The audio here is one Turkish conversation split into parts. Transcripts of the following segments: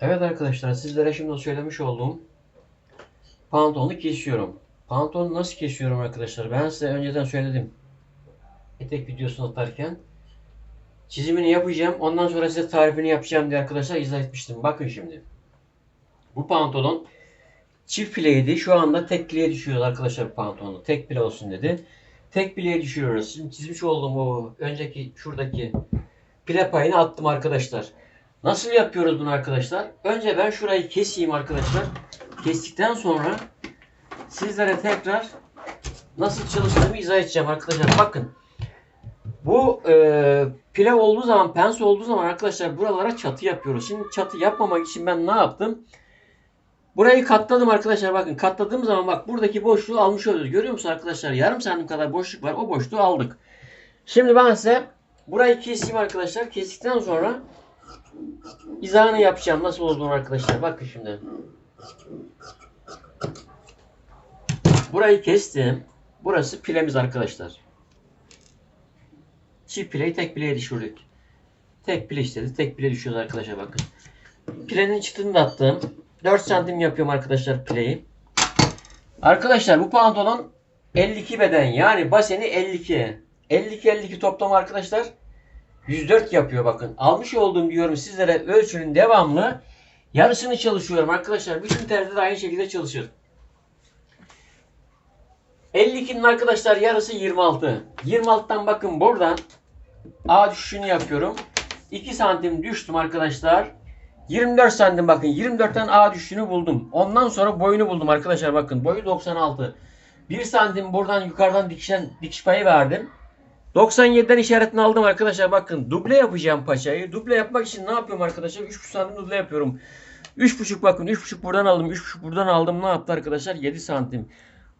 Evet arkadaşlar sizlere şimdi söylemiş olduğum pantolonu kesiyorum. Pantolonu nasıl kesiyorum arkadaşlar? Ben size önceden söyledim. Etek videosunu atarken. Çizimini yapacağım. Ondan sonra size tarifini yapacağım diye arkadaşlar izah etmiştim. Bakın şimdi. Bu pantolon çift fileydi. Şu anda tek fileye düşüyoruz arkadaşlar bu pantolonu. Tek file olsun dedi. Tek fileye düşürüyoruz. Şimdi çizmiş olduğum o önceki şuradaki pile payını attım arkadaşlar. Nasıl yapıyoruz bunu arkadaşlar? Önce ben şurayı keseyim arkadaşlar. Kestikten sonra sizlere tekrar nasıl çalıştığımı izah edeceğim arkadaşlar. Bakın. Bu e, pile olduğu zaman, pens olduğu zaman arkadaşlar buralara çatı yapıyoruz. Şimdi çatı yapmamak için ben ne yaptım? Burayı katladım arkadaşlar. Bakın katladığım zaman bak buradaki boşluğu almış oluyoruz. Görüyor musunuz arkadaşlar? Yarım santim kadar boşluk var. O boşluğu aldık. Şimdi ben size burayı keseyim arkadaşlar. Kestikten sonra izahını yapacağım. Nasıl olduğunu arkadaşlar. Bakın şimdi. Burayı kestim. Burası pilemiz arkadaşlar. Çift pileyi tek pileye düşürdük. Tek pile istedi. Tek pile düşüyoruz arkadaşlar bakın. Pilenin çıtını da attım. 4 santim yapıyorum arkadaşlar pileyi. Arkadaşlar bu pantolon 52 beden yani baseni 52. 52-52 toplam arkadaşlar 104 yapıyor bakın. Almış olduğum diyorum sizlere ölçünün devamlı yarısını çalışıyorum arkadaşlar. Bütün terzide de aynı şekilde çalışır. 52'nin arkadaşlar yarısı 26. 26'dan bakın buradan A düşüşünü yapıyorum. 2 santim düştüm arkadaşlar. 24 santim bakın 24'ten A düşüşünü buldum. Ondan sonra boyunu buldum arkadaşlar bakın. Boyu 96. 1 santim buradan yukarıdan dikişen dikiş payı verdim. 97'den işaretini aldım arkadaşlar bakın. Duble yapacağım paçayı. Duble yapmak için ne yapıyorum arkadaşlar? 3,5 santim duble yapıyorum. 3,5 bakın 3,5 buradan aldım. 3,5 buradan aldım. Ne yaptı arkadaşlar? 7 santim.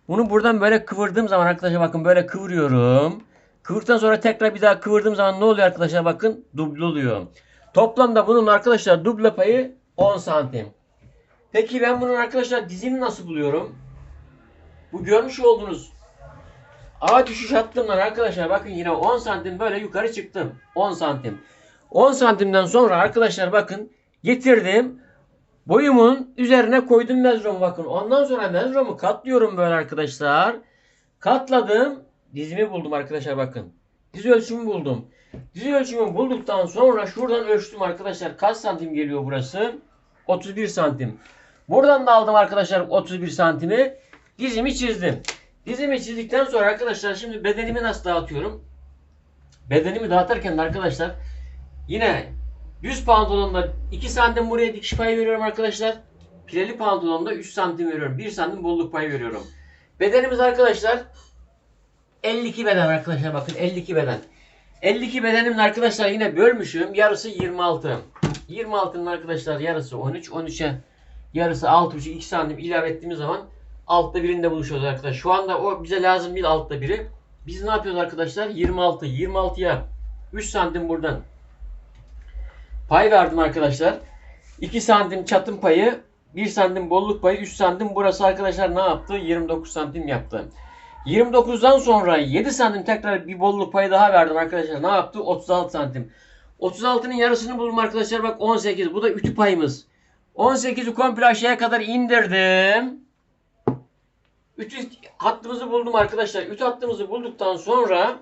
Bunu buradan böyle kıvırdığım zaman arkadaşlar bakın böyle kıvırıyorum. Kıvırdıktan sonra tekrar bir daha kıvırdığım zaman ne oluyor arkadaşlar bakın duble oluyor. Toplamda bunun arkadaşlar duble payı 10 santim. Peki ben bunun arkadaşlar dizini nasıl buluyorum? Bu görmüş olduğunuz A düşüş hattımdan arkadaşlar bakın yine 10 santim böyle yukarı çıktım. 10 santim. 10 santimden sonra arkadaşlar bakın getirdim. Boyumun üzerine koydum mezromu bakın. Ondan sonra mezromu katlıyorum böyle arkadaşlar. Katladım. Dizimi buldum arkadaşlar bakın. Diz ölçümü buldum. Diz ölçümü bulduktan sonra şuradan ölçtüm arkadaşlar. Kaç santim geliyor burası? 31 santim. Buradan da aldım arkadaşlar 31 santimi. Dizimi çizdim. Dizimi çizdikten sonra arkadaşlar şimdi bedenimi nasıl dağıtıyorum? Bedenimi dağıtırken de arkadaşlar yine düz pantolonda 2 santim buraya dikiş payı veriyorum arkadaşlar. Pileli pantolonda 3 santim veriyorum. 1 santim bolluk payı veriyorum. Bedenimiz arkadaşlar 52 beden arkadaşlar bakın 52 beden. 52 bedenimin arkadaşlar yine bölmüşüm. Yarısı 26. 26'nın arkadaşlar yarısı 13. 13'e yarısı 6,5 2 santim ilave ettiğimiz zaman altta birinde buluşuyoruz arkadaşlar. Şu anda o bize lazım değil altta biri. Biz ne yapıyoruz arkadaşlar? 26. 26'ya 3 santim buradan pay verdim arkadaşlar. 2 santim çatım payı, 1 santim bolluk payı, 3 santim burası arkadaşlar ne yaptı? 29 santim yaptı. 29'dan sonra 7 santim tekrar bir bolluk payı daha verdim arkadaşlar. Ne yaptı? 36 santim. 36'nın yarısını buldum arkadaşlar. Bak 18. Bu da ütü payımız. 18'i komple aşağıya kadar indirdim. Ütü hattımızı buldum arkadaşlar. Ütü hattımızı bulduktan sonra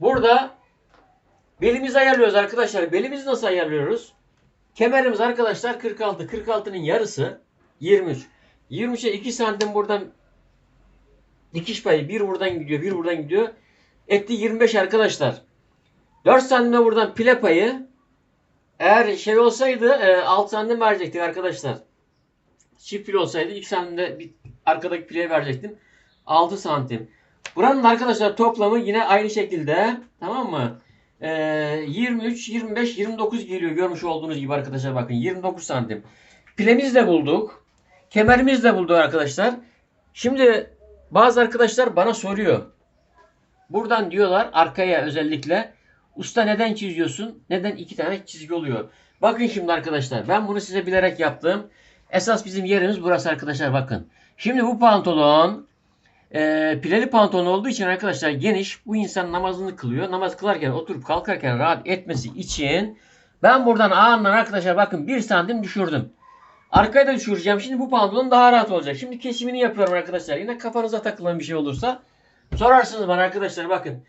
burada belimizi ayarlıyoruz arkadaşlar. Belimizi nasıl ayarlıyoruz? Kemerimiz arkadaşlar 46. 46'nın yarısı 23. 23'e 2 santim buradan dikiş payı bir buradan gidiyor, bir buradan gidiyor. Etti 25 arkadaşlar. 4 santim buradan pile payı. Eğer şey olsaydı 6 santim verecektik arkadaşlar. Çift pil olsaydı 2 santim de bir arkadaki pileye verecektim. 6 santim. Buranın arkadaşlar toplamı yine aynı şekilde. Tamam mı? Ee, 23, 25, 29 geliyor. Görmüş olduğunuz gibi arkadaşlar bakın. 29 santim. Pilemizi de bulduk. Kemerimizi de bulduk arkadaşlar. Şimdi bazı arkadaşlar bana soruyor. Buradan diyorlar arkaya özellikle. Usta neden çiziyorsun? Neden iki tane çizgi oluyor? Bakın şimdi arkadaşlar. Ben bunu size bilerek yaptım. Esas bizim yerimiz burası arkadaşlar bakın. Şimdi bu pantolon e, pileli pantolon olduğu için arkadaşlar geniş. Bu insan namazını kılıyor. Namaz kılarken oturup kalkarken rahat etmesi için Ben buradan ağından arkadaşlar bakın 1 santim düşürdüm. Arkaya da düşüreceğim. Şimdi bu pantolon daha rahat olacak. Şimdi kesimini yapıyorum arkadaşlar. Yine kafanıza takılan bir şey olursa sorarsınız bana arkadaşlar bakın.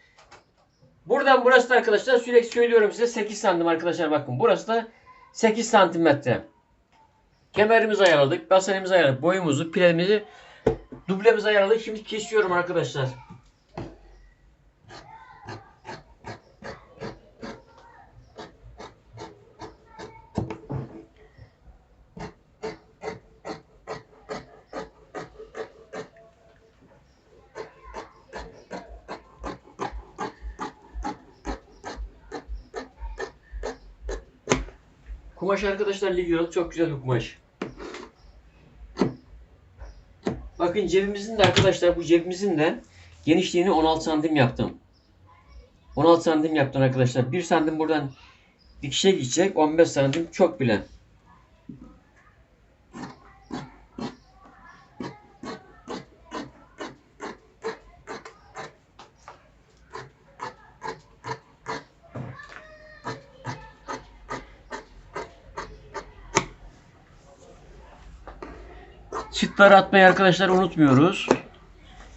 Buradan burası da arkadaşlar sürekli söylüyorum size 8 santim arkadaşlar bakın. Burası da 8 santimetre. Kemerimizi ayarladık. Basenimizi ayarladık. Boyumuzu, pilemizi, dublemizi ayarladık. Şimdi kesiyorum arkadaşlar. Kumaş arkadaşlar Ligyol çok güzel bir kumaş. Bakın cebimizin de arkadaşlar bu cebimizin de genişliğini 16 santim yaptım. 16 santim yaptım arkadaşlar. 1 santim buradan dikişe gidecek. 15 santim çok bile. Çıtları atmayı arkadaşlar unutmuyoruz.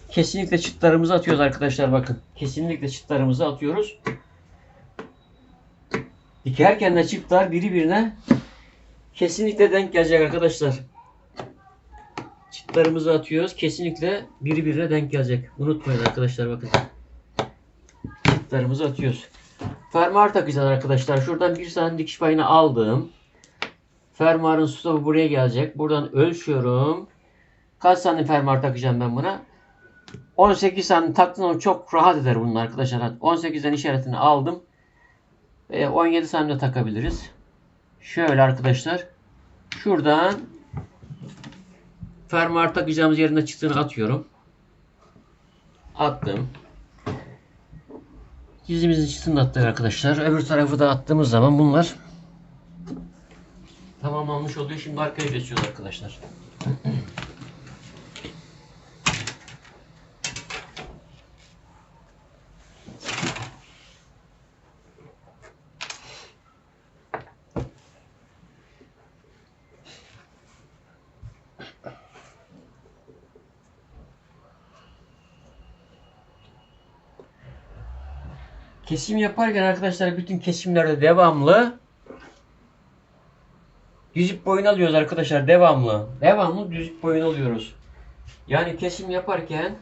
Kesinlikle çıtlarımızı atıyoruz arkadaşlar bakın. Kesinlikle çıtlarımızı atıyoruz. Dikerken de çıtlar biri birine kesinlikle denk gelecek arkadaşlar. Çıtlarımızı atıyoruz. Kesinlikle biri birine denk gelecek. Unutmayın arkadaşlar bakın. Çıtlarımızı atıyoruz. Fermuar takacağız arkadaşlar. Şuradan bir tane dikiş payını aldım. Fermuarın stopu buraya gelecek. Buradan ölçüyorum. Kaç santim fermuar takacağım ben buna? 18 santim taktığım zaman çok rahat eder bunun arkadaşlar. 18'den işaretini aldım. Ve 17 santim takabiliriz. Şöyle arkadaşlar. Şuradan fermuar takacağımız yerine çıktığını atıyorum. Attım. Dizimizin çıktığını attık arkadaşlar. Öbür tarafı da attığımız zaman bunlar tamamlanmış oluyor. Şimdi arkaya geçiyoruz arkadaşlar. Kesim yaparken arkadaşlar bütün kesimlerde devamlı Düzük boyun alıyoruz arkadaşlar devamlı. Devamlı düzük boyun alıyoruz. Yani kesim yaparken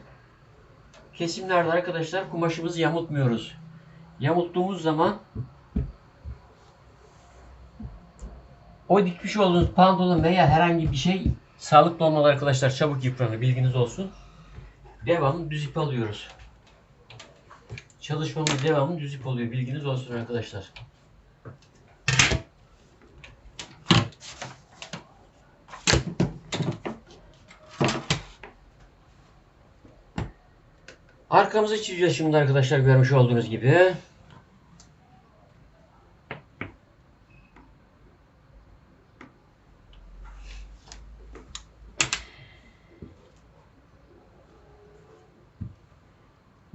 kesimlerde arkadaşlar kumaşımızı yamultmuyoruz. Yamulttuğumuz zaman o dikmiş olduğunuz pantolon veya herhangi bir şey sağlıklı olmalı arkadaşlar. Çabuk yıpranır bilginiz olsun. Devamlı düz ip alıyoruz. Çalışmamız devamlı düz ip oluyor. Bilginiz olsun arkadaşlar. Arkamızı çiziyoruz şimdi arkadaşlar görmüş olduğunuz gibi.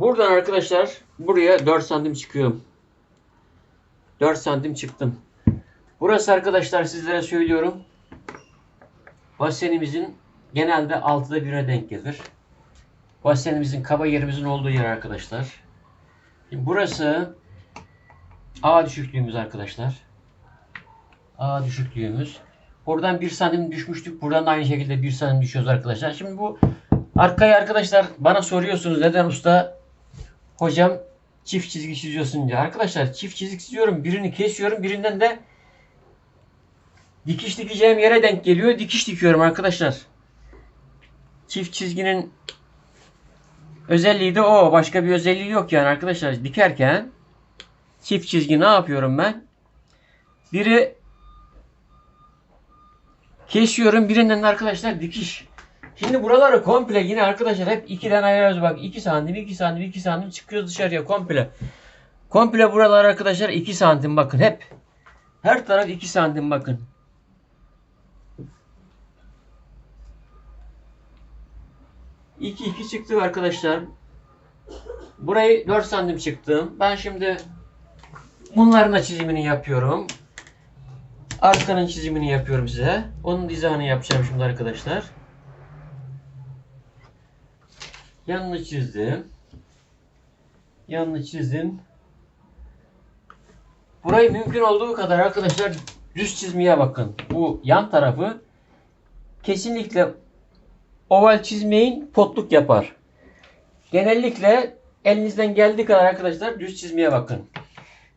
Buradan arkadaşlar buraya 4 santim çıkıyorum. 4 santim çıktım. Burası arkadaşlar sizlere söylüyorum. Basenimizin genelde 6'da 1'e denk gelir. Basenimizin kaba yerimizin olduğu yer arkadaşlar. Şimdi burası A düşüklüğümüz arkadaşlar. A düşüklüğümüz. Buradan 1 santim düşmüştük. Buradan da aynı şekilde 1 santim düşüyoruz arkadaşlar. Şimdi bu arkaya arkadaşlar bana soruyorsunuz neden usta hocam çift çizgi çiziyorsun diye. Arkadaşlar çift çizgi çiziyorum. Birini kesiyorum. Birinden de dikiş dikeceğim yere denk geliyor. Dikiş dikiyorum arkadaşlar. Çift çizginin özelliği de o. Başka bir özelliği yok yani arkadaşlar. Dikerken çift çizgi ne yapıyorum ben? Biri kesiyorum. Birinden de arkadaşlar dikiş. Şimdi buraları komple yine arkadaşlar hep 2'den ayırıyoruz bak 2 santim 2 santim 2 santim çıkıyoruz dışarıya komple. Komple buralar arkadaşlar 2 santim bakın hep. Her taraf 2 santim bakın. İki iki çıktı arkadaşlar. Burayı 4 santim çıktım. Ben şimdi bunların da çizimini yapıyorum. Arkanın çizimini yapıyorum size. Onun izahını yapacağım şimdi arkadaşlar. Yanını çizdim. Yanını çizdim. Burayı mümkün olduğu kadar arkadaşlar düz çizmeye bakın. Bu yan tarafı kesinlikle oval çizmeyin potluk yapar. Genellikle elinizden geldiği kadar arkadaşlar düz çizmeye bakın.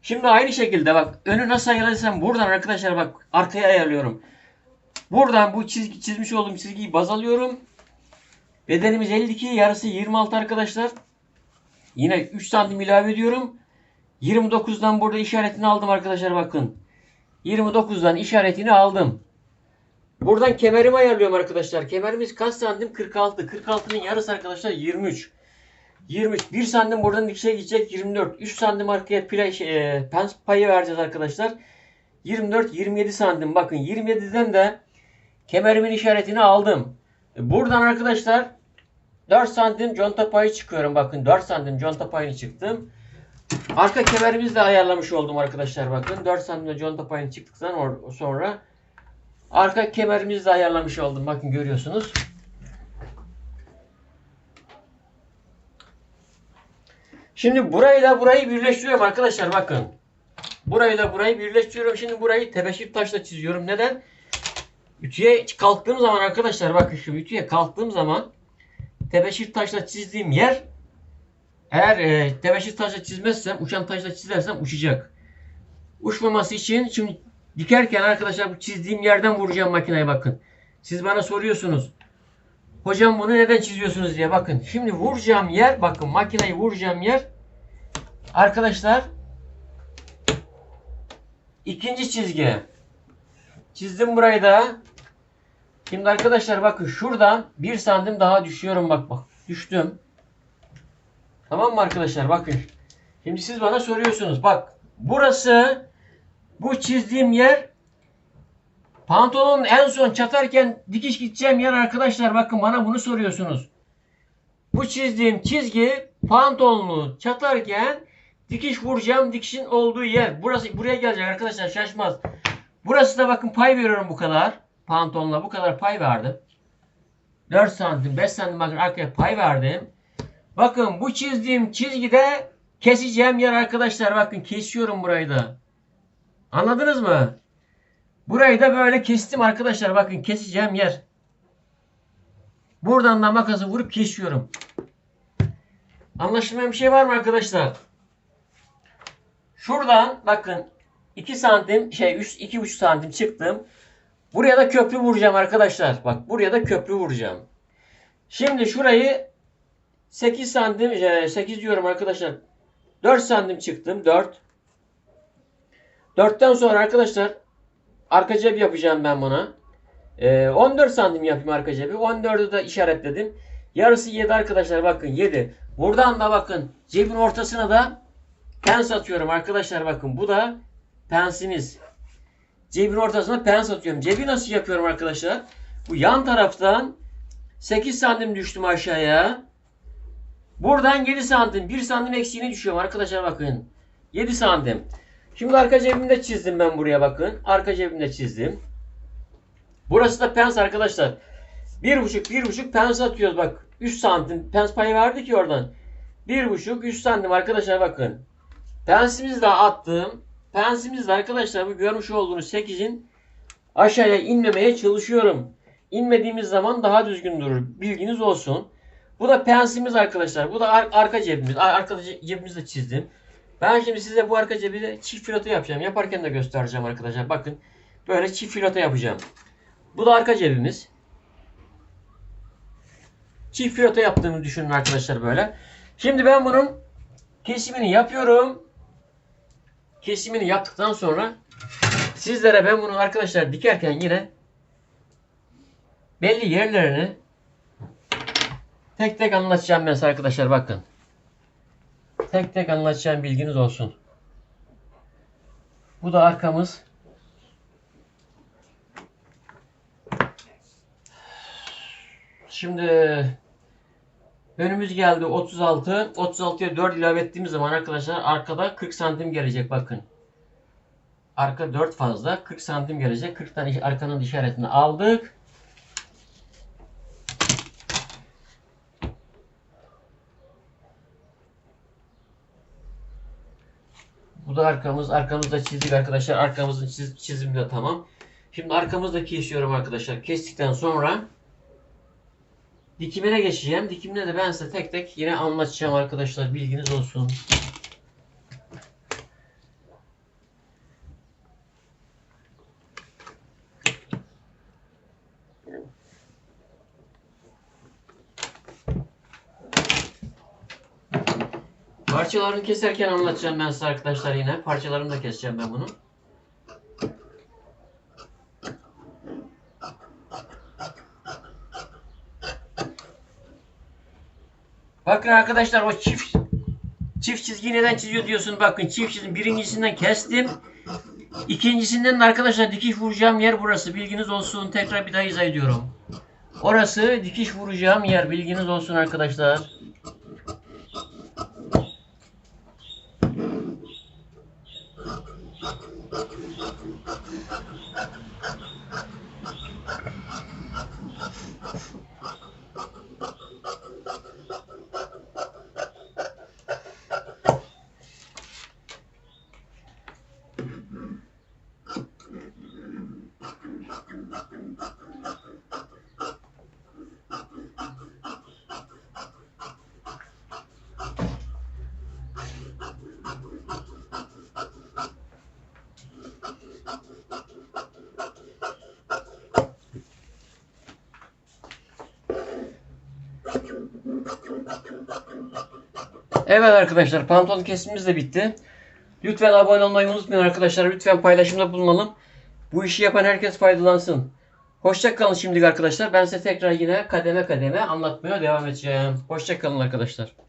Şimdi aynı şekilde bak önü nasıl ayarlarsam buradan arkadaşlar bak arkaya ayarlıyorum. Buradan bu çizgi çizmiş olduğum çizgiyi baz alıyorum. Bedenimiz 52 yarısı 26 arkadaşlar. Yine 3 santim ilave ediyorum. 29'dan burada işaretini aldım arkadaşlar bakın. 29'dan işaretini aldım. Buradan kemerimi ayarlıyorum arkadaşlar. Kemerimiz kaç santim? 46. 46'nın yarısı arkadaşlar 23. 23. 1 santim buradan dikişe gidecek 24. 3 santim arkaya pile, şey, e, pens payı vereceğiz arkadaşlar. 24 27 santim. Bakın 27'den de kemerimin işaretini aldım. E, Buradan arkadaşlar 4 santim conta payı çıkıyorum. Bakın 4 santim conta payını çıktım. Arka kemerimizi de ayarlamış oldum arkadaşlar. Bakın 4 santim conta payını çıktıktan sonra arka kemerimizi de ayarlamış oldum. Bakın görüyorsunuz. Şimdi burayla burayı birleştiriyorum arkadaşlar bakın. Burayla burayı birleştiriyorum. Şimdi burayı tebeşir taşla çiziyorum. Neden? Ütüye kalktığım zaman arkadaşlar bakın şu ütüye kalktığım zaman tebeşir taşla çizdiğim yer eğer e, tebeşir taşla çizmezsem uçan taşla çizersem uçacak. Uçmaması için şimdi dikerken arkadaşlar bu çizdiğim yerden vuracağım makineye bakın. Siz bana soruyorsunuz. Hocam bunu neden çiziyorsunuz diye bakın. Şimdi vuracağım yer bakın makineyi vuracağım yer arkadaşlar ikinci çizgi. Çizdim burayı da. Şimdi arkadaşlar bakın şuradan bir santim daha düşüyorum bak bak. Düştüm. Tamam mı arkadaşlar bakın. Şimdi siz bana soruyorsunuz. Bak burası bu çizdiğim yer pantolonun en son çatarken dikiş gideceğim yer arkadaşlar. Bakın bana bunu soruyorsunuz. Bu çizdiğim çizgi pantolonu çatarken dikiş vuracağım dikişin olduğu yer. Burası buraya gelecek arkadaşlar şaşmaz. Burası da bakın pay veriyorum bu kadar. Pantolonla bu kadar pay verdim. 4 santim 5 santim arkaya pay verdim. Bakın bu çizdiğim çizgide keseceğim yer arkadaşlar. Bakın kesiyorum burayı da. Anladınız mı? Burayı da böyle kestim arkadaşlar. Bakın keseceğim yer. Buradan da makası vurup kesiyorum. Anlaşılmayan bir şey var mı arkadaşlar? Şuradan bakın 2 santim şey 3 2,5 santim çıktım. Buraya da köprü vuracağım arkadaşlar. Bak buraya da köprü vuracağım. Şimdi şurayı 8 santim, e, 8 diyorum arkadaşlar. 4 santim çıktım. 4. 4'ten sonra arkadaşlar arka cep yapacağım ben buna. E, 14 santim yapayım arka cebi. 14'ü de işaretledim. Yarısı 7 arkadaşlar bakın 7. Buradan da bakın cebin ortasına da pens atıyorum arkadaşlar bakın. Bu da pensimiz. Cebin ortasına pens atıyorum. Cebi nasıl yapıyorum arkadaşlar? Bu yan taraftan 8 santim düştüm aşağıya. Buradan 7 santim. 1 santim eksiğini düşüyorum arkadaşlar bakın. 7 santim. Şimdi arka cebimde çizdim ben buraya bakın. Arka cebimde çizdim. Burası da pens arkadaşlar. 1,5 1,5 pens atıyoruz bak. 3 santim pens payı verdi ki oradan. 1,5 3 santim arkadaşlar bakın. Pensimizi de attım. Pensimiz de arkadaşlar bu görmüş olduğunuz 8'in aşağıya inmemeye çalışıyorum. İnmediğimiz zaman daha düzgün durur. Bilginiz olsun. Bu da pensimiz arkadaşlar. Bu da ar- arka cebimiz. Ar- Arka ce- cebimizde çizdim. Ben şimdi size bu arka cebi çift filoto yapacağım. Yaparken de göstereceğim arkadaşlar. Bakın böyle çift filoto yapacağım. Bu da arka cebimiz. Çift filoto yaptığımı düşünün arkadaşlar böyle. Şimdi ben bunun kesimini yapıyorum. Kesimini yaptıktan sonra sizlere ben bunu arkadaşlar dikerken yine belli yerlerini tek tek anlatacağım ben arkadaşlar bakın. Tek tek anlatacağım bilginiz olsun. Bu da arkamız. Şimdi önümüz geldi 36. 36'ya 4 ilave ettiğimiz zaman arkadaşlar arkada 40 santim gelecek bakın. arka 4 fazla. 40 santim gelecek. 40 tane arkanın işaretini aldık. Bu da arkamız. Arkamızda çizdik arkadaşlar. Arkamızın çiz, çizimi de tamam. Şimdi arkamızda kesiyorum arkadaşlar. Kestikten sonra dikimine geçeceğim. Dikimine de ben size tek tek yine anlatacağım arkadaşlar. Bilginiz olsun. Parçalarını keserken anlatacağım ben size arkadaşlar yine. Parçalarını da keseceğim ben bunu. Bakın arkadaşlar o çift çift çizgi neden çiziyor diyorsun. Bakın çift çizgi birincisinden kestim. İkincisinden de arkadaşlar dikiş vuracağım yer burası. Bilginiz olsun. Tekrar bir daha izah ediyorum. Orası dikiş vuracağım yer. Bilginiz olsun arkadaşlar. Evet arkadaşlar pantolon kesimimiz de bitti. Lütfen abone olmayı unutmayın arkadaşlar. Lütfen paylaşımda bulunalım. Bu işi yapan herkes faydalansın. Hoşçakalın şimdilik arkadaşlar. Ben size tekrar yine kademe kademe anlatmaya devam edeceğim. Hoşçakalın arkadaşlar.